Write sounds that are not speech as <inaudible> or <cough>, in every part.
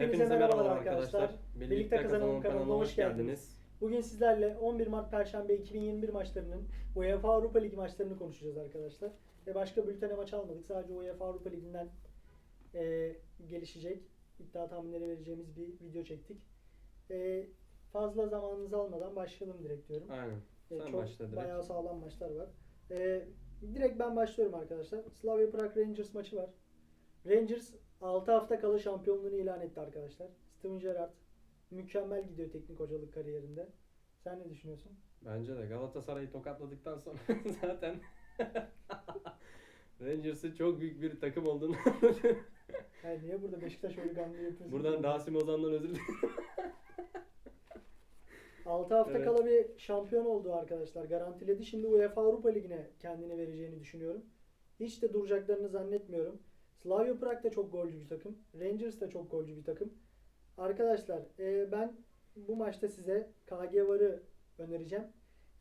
Hepinize merhabalar arkadaşlar. Birlikte Kazanalım kanalına hoş geldiniz. Bugün sizlerle 11 Mart Perşembe 2021 maçlarının UEFA Avrupa Ligi maçlarını konuşacağız arkadaşlar. Ve başka bültene maç almadık. Sadece UEFA Avrupa Ligi'nden e, gelişecek iddia tahminleri vereceğimiz bir video çektik. E, fazla zamanınızı almadan başlayalım direkt diyorum. Aynen. E, Sen çok başla direkt. bayağı sağlam maçlar var. E, direkt ben başlıyorum arkadaşlar. Slavia Prag Rangers maçı var. Rangers 6 hafta kala şampiyonluğunu ilan etti arkadaşlar. Steven Gerrard mükemmel gidiyor teknik hocalık kariyerinde. Sen ne düşünüyorsun? Bence de Galatasaray'ı tokatladıktan sonra <laughs> zaten <laughs> Rangers'ın çok büyük bir takım olduğunu <laughs> Yani niye burada Beşiktaş holiganlığı yapıyorsun? Buradan Rasim Ozan'dan özür dilerim. 6 hafta Evet. kala bir şampiyon oldu arkadaşlar. Garantiledi. Şimdi UEFA Avrupa Ligi'ne kendini vereceğini düşünüyorum. Hiç de duracaklarını zannetmiyorum. Slavia Prag da çok golcü bir takım. Rangers da çok golcü bir takım. Arkadaşlar e, ben bu maçta size KG Var'ı önereceğim.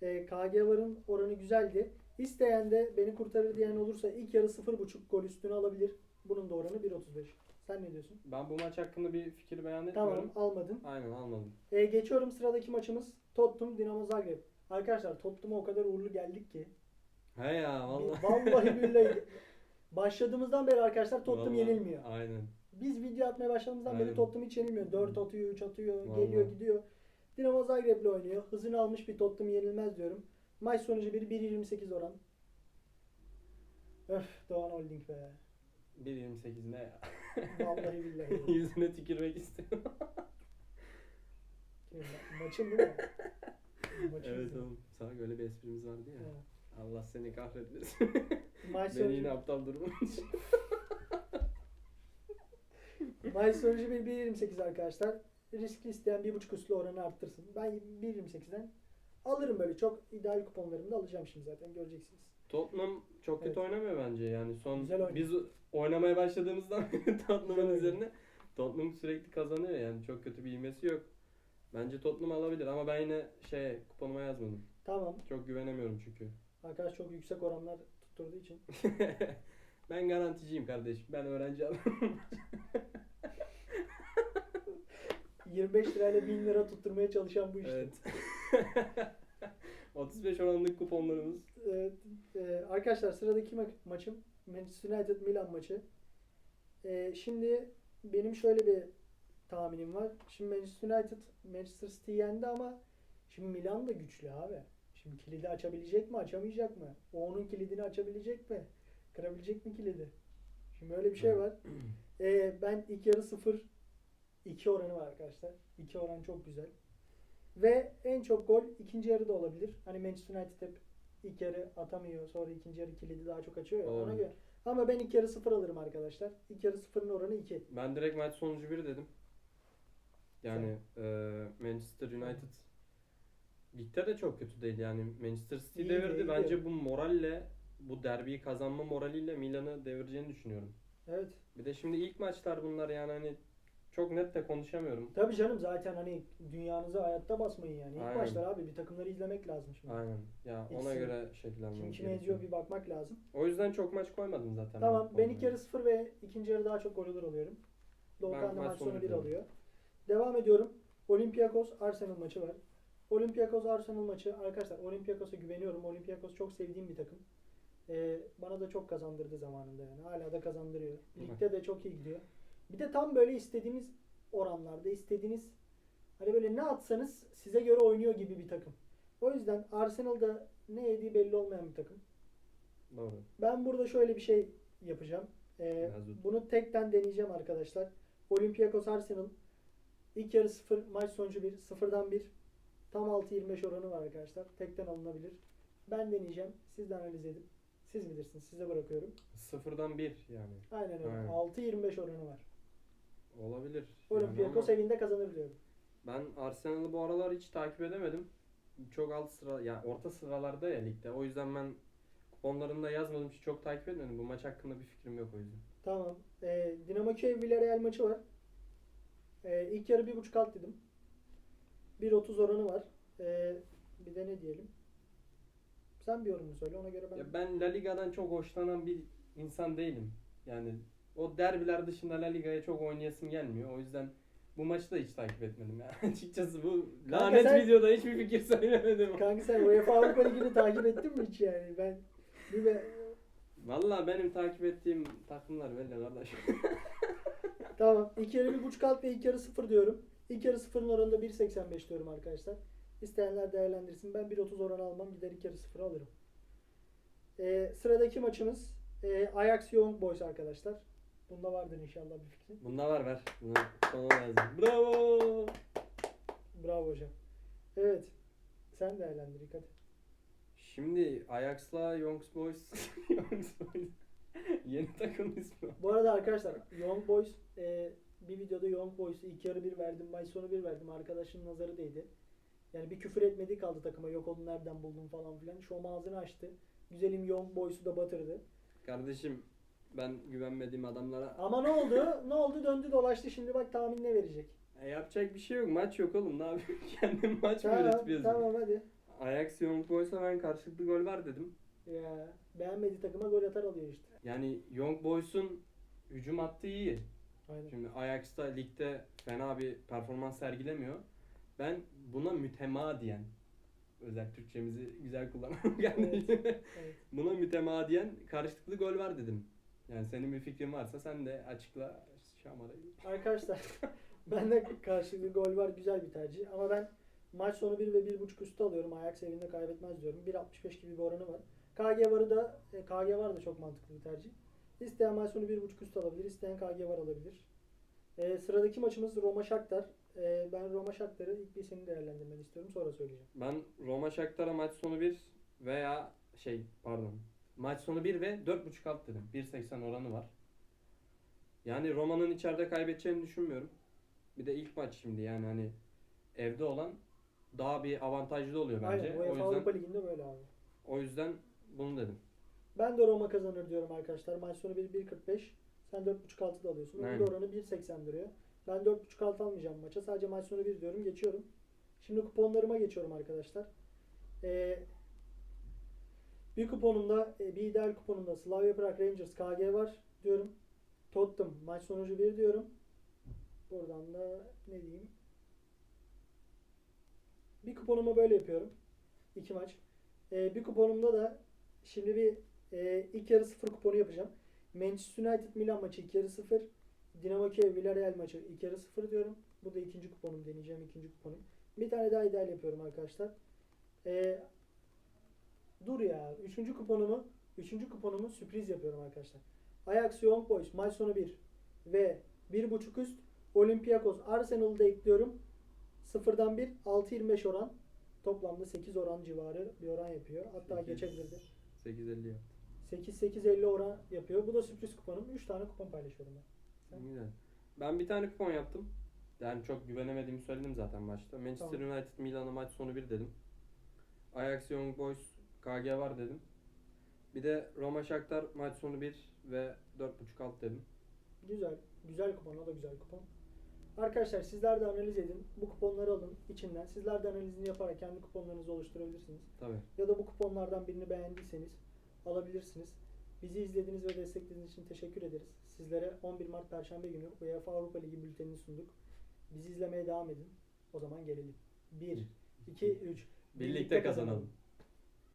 E, KG Var'ın oranı güzeldi. İsteyen de beni kurtarır diyen olursa ilk yarı 0.5 gol üstüne alabilir. Bunun da oranı 1.35. Sen ne diyorsun? Ben bu maç hakkında bir fikir beyan Tamam etmiyorum. almadın. Aynen almadım. E, geçiyorum sıradaki maçımız Tottenham Dinamo Zagreb. Arkadaşlar Tottenham'a o kadar uğurlu geldik ki. He ya vallahi. Vallahi <laughs> billahi. Başladığımızdan beri arkadaşlar Tottenham Vallahi, yenilmiyor. Aynen. Biz video atmaya başladığımızdan beri Aynen. Tottenham hiç yenilmiyor. 4 atıyor, 3 atıyor, Vallahi. geliyor gidiyor. Dinamo Zagreb'le oynuyor. Hızını almış bir Tottenham yenilmez diyorum. Maç sonucu 1 1.28 oran. Öf Doğan Holding be. 1.28 ne ya? Vallahi billahi. <laughs> Yüzüne tükürmek istiyorum. Maçın değil mi? <laughs> Maçın evet oğlum. Sana öyle bir esprimiz vardı ya. Evet. Allah seni kahretmesin. <laughs> Maç Beni yine aptal duruma <laughs> maç sonucu 1 1.28 arkadaşlar. Riskli isteyen 1.5 üstlü oranı arttırsın. Ben 1.28'den alırım böyle. Çok ideal kuponlarımı da alacağım şimdi zaten göreceksiniz. Tottenham çok kötü Evet. oynamıyor bence. Yani son Güzel oynuyor. biz oynamaya başladığımızdan <laughs> beri Güzel Tottenham'ın oynuyor. üzerine Tottenham sürekli kazanıyor yani çok kötü bir ivmesi yok. Bence Tottenham alabilir ama ben yine şey kuponuma yazmadım. Tamam. Çok güvenemiyorum çünkü. Arkadaş çok yüksek oranlar tutturduğu için. <laughs> ben garanticiyim kardeşim. Ben öğrenci adamım. 25 <laughs> lirayla 1000 lira tutturmaya çalışan bu işte. evet. <laughs> 35 oranlık kuponlarımız. Evet, e, arkadaşlar sıradaki ma- maçım Manchester United Milan maçı. E, şimdi benim şöyle bir tahminim var. Şimdi Manchester United Manchester City yendi ama şimdi Milan da güçlü abi. Şimdi kilidi açabilecek mi, açamayacak mı? O onun kilidini açabilecek mi? Kırabilecek mi kilidi? Şimdi öyle bir şey var. <clears throat> E, ben ilk yarı 0 2 oranı var arkadaşlar. 2 oran çok güzel. Ve en çok gol ikinci yarıda olabilir. Hani Manchester United hep ilk yarı atamıyor. Sonra ikinci yarı kilidi daha çok açıyor ya. Ona göre. Ama ben ilk yarı 0 alırım arkadaşlar. İlk yarı 0'ın oranı 2. Ben direkt maç sonucu 1 dedim. Yani e, Manchester United ligde de çok kötü değil yani Manchester City İyi, devirdi. iyi. Bence bu moralle bu derbiyi kazanma moraliyle Milan'ı devireceğini düşünüyorum. Evet. Bir de şimdi ilk maçlar bunlar yani hani çok net de konuşamıyorum. Tabii canım zaten hani dünyanızı hayatta basmayın yani. İlk Aynen. maçlar abi bir takımları izlemek lazım şimdi. Aynen. Ya İkisi- ona göre şekillenmemiz Kim kime gerekiyor. eziyor bir bakmak lazım. O yüzden çok maç koymadım zaten. Tamam ben ilk yarı 0 ve ikinci yarı daha çok gol olur alıyorum. Doğukan da maç maç sonu sonu 1 diyorum. alıyor. Devam ediyorum. Olympiakos Arsenal maçı var. Olympiakos Arsenal maçı arkadaşlar Olympiakos'a güveniyorum. Olympiakos çok sevdiğim bir takım. Ee, bana da çok kazandırdı zamanında yani. Hala da kazandırıyor. Ligde de çok iyi gidiyor. Bir de tam böyle istediğiniz oranlarda, istediğiniz hani böyle ne atsanız size göre oynuyor gibi bir takım. O yüzden Arsenal'da ne yediği belli olmayan bir takım. Doğru. Ben burada şöyle bir şey yapacağım. Ee, bunu tekten deneyeceğim arkadaşlar. Olympiakos Arsenal ilk yarı 0, maç sonucu 1, 0'dan 1. Tam 6.25 oranı var arkadaşlar. Tekten alınabilir. Ben deneyeceğim. Siz de analiz edin. Siz bilirsiniz. Size bırakıyorum. Sıfırdan bir yani. Aynen öyle. Aynen. 6.25 oranı var. Olabilir. Yani Olympiakos ama evinde kazanır diyorum. Ben Arsenal'ı bu aralar hiç takip edemedim. Çok alt sıra, yani orta sıralarda ya ligde. O yüzden ben kuponlarında yazmadım hiç çok takip etmedim. Bu maç hakkında bir fikrim yok o yüzden. Tamam. Ee, Dinamo Kiev Villarreal maçı var. Ee, ilk yarı 1.5 alt dedim. 1.30 oranı var. Ee, bir de ne diyelim? Sen bir yorumunu söyle ona göre ben. Ya ben La Liga'dan çok hoşlanan bir insan değilim. Yani o derbiler dışında La Liga'ya çok oynayasım gelmiyor. O yüzden bu maçı da hiç takip etmedim ya. <laughs> Açıkçası bu Kanka lanet sen- videoda hiçbir fikir <laughs> söylemedim. Kanka sen UEFA Avrupa Ligi'ni takip ettin mi hiç yani? Ben bir be... Valla benim takip ettiğim takımlar belli kardeş. Tamam. İlk yarı bir buçuk alt ve ilk yarı sıfır diyorum. İlk yarı sıfırın oranında 1.85 diyorum arkadaşlar. İsteyenler değerlendirsin. Ben 1.30 oranı almam. Gider ilk yarı sıfır alırım. Ee, sıradaki maçımız e, Ajax Young Boys arkadaşlar. Bunda vardır inşallah bir fikrin. Bunda var ver. Bunu sona lazım. Bravo. Bravo hocam. Evet. Sen değerlendir dikkat et. Şimdi Ajax'la Young Boys. <laughs> Young Boys. Yeni takım ismi. Bu arada arkadaşlar Young Boys e, bir videoda Young Boys'u ilk yarı bir verdim, maç sonu bir verdim. Arkadaşın nazarı değdi. Yani bir küfür etmediği kaldı takıma. Yok onu nereden buldun falan filan. Şom ağzını açtı. Güzelim Young Boys'u da batırdı. Kardeşim ben güvenmediğim adamlara Ama ne oldu? ne oldu? Döndü dolaştı. Şimdi bak tahmin ne verecek? E, yapacak bir şey yok. Maç yok oğlum. Ne yapayım? <laughs> Kendim maç mı Tamam, üretip yazayım? tamam hadi. Ajax Young Boys'a ben karşılıklı gol var dedim. Ya beğenmediği takıma gol atar alıyor işte. Yani Young Boys'un hücum hattı iyi. Aynen. Şimdi Ajax'ta ligde fena bir performans sergilemiyor. Ben buna mütemadiyen özel Türkçemizi güzel kullanmam <laughs> geldi. Evet. buna mütemadiyen karşılıklı gol var dedim. Yani senin bir fikrin varsa sen de açıkla şamarayı. Arkadaşlar <laughs> ben de karşılıklı gol var güzel bir tercih ama ben maç sonu 1 ve 1.5 üstü alıyorum. Ajax evinde kaybetmez diyorum. 1.65 gibi bir oranı var. KG varı da e, KG var da çok mantıklı bir tercih. İsteyen maç sonu 1.5 üstü alabilir. isteyen KG var alabilir. E, sıradaki maçımız Roma Shakhtar. E, ben Roma Shakhtar'ı ilk bir senin değerlendirmeni istiyorum sonra söyleyeceğim. Ben Roma Shakhtar'a maç sonu 1 veya şey pardon maç sonu 1 ve 4.5 alt dedim. 1.80 oranı var. Yani Roma'nın içeride kaybedeceğini düşünmüyorum. Bir de ilk maç şimdi yani hani evde olan daha bir avantajlı oluyor bence. Aynen o UEFA yüzden Avrupa Ligi'nde böyle abi. o yüzden bunu dedim. Ben de Roma kazanır diyorum arkadaşlar. Maç sonu 1 1.45. Sen 4.5 altı da alıyorsun. Aynen. oranı 1.80 duruyor. Ben 4.5 altı almayacağım maça. Sadece maç sonu 1 diyorum. Geçiyorum. Şimdi kuponlarıma geçiyorum arkadaşlar. Ee, bir kuponumda, e, bir ideal kuponumda Slavia Prag Rangers KG var diyorum. Tottenham maç sonucu 1 diyorum. Buradan da ne diyeyim? Bir kuponumu böyle yapıyorum. İki maç. Ee, bir kuponumda da şimdi bir e, ilk yarı sıfır kuponu yapacağım. Manchester United Milan maçı ilk yarı sıfır. Dinamo Kiev Villarreal maçı ilk yarı sıfır diyorum. Bu da ikinci kuponum deneyeceğim ikinci kuponum. Bir tane daha ideal yapıyorum arkadaşlar. Ee, dur ya. Üçüncü kuponumu üçüncü kuponumu sürpriz yapıyorum arkadaşlar. Ajax Young Boys maç sonu 1 ve 1.5 üst Olympiakos Arsenal'ı da ekliyorum. Sıfırdan 1 6.25 oran. Toplamda 8 oran civarı bir oran yapıyor. Hatta Sekiz. geçebilirdi. 8.50 yaptı. 8-8-50 oran yapıyor. Bu da sürpriz kuponum. 3 tane kupon paylaşıyorum ben. Sen? Güzel. Ben bir tane kupon yaptım. Yani çok güvenemediğimi söyledim zaten başta. Manchester Tamam. United Milan'a maç sonu 1 dedim. Ajax Young Boys KG var dedim. Bir de Roma Shakhtar maç sonu 1 ve 4.5 alt dedim. Güzel. Güzel kupon. O da güzel kupon. Arkadaşlar sizler de analiz edin. Bu kuponları alın içinden. Sizler de analizini yaparak kendi kuponlarınızı oluşturabilirsiniz. Tabii. Ya da bu kuponlardan birini beğendiyseniz alabilirsiniz. Bizi izlediğiniz ve desteklediğiniz için teşekkür ederiz. Sizlere 11 Mart Perşembe günü UEFA Avrupa Ligi bültenini sunduk. Bizi izlemeye devam edin. O zaman gelelim. 1, 2, 3. Birlikte kazanalım.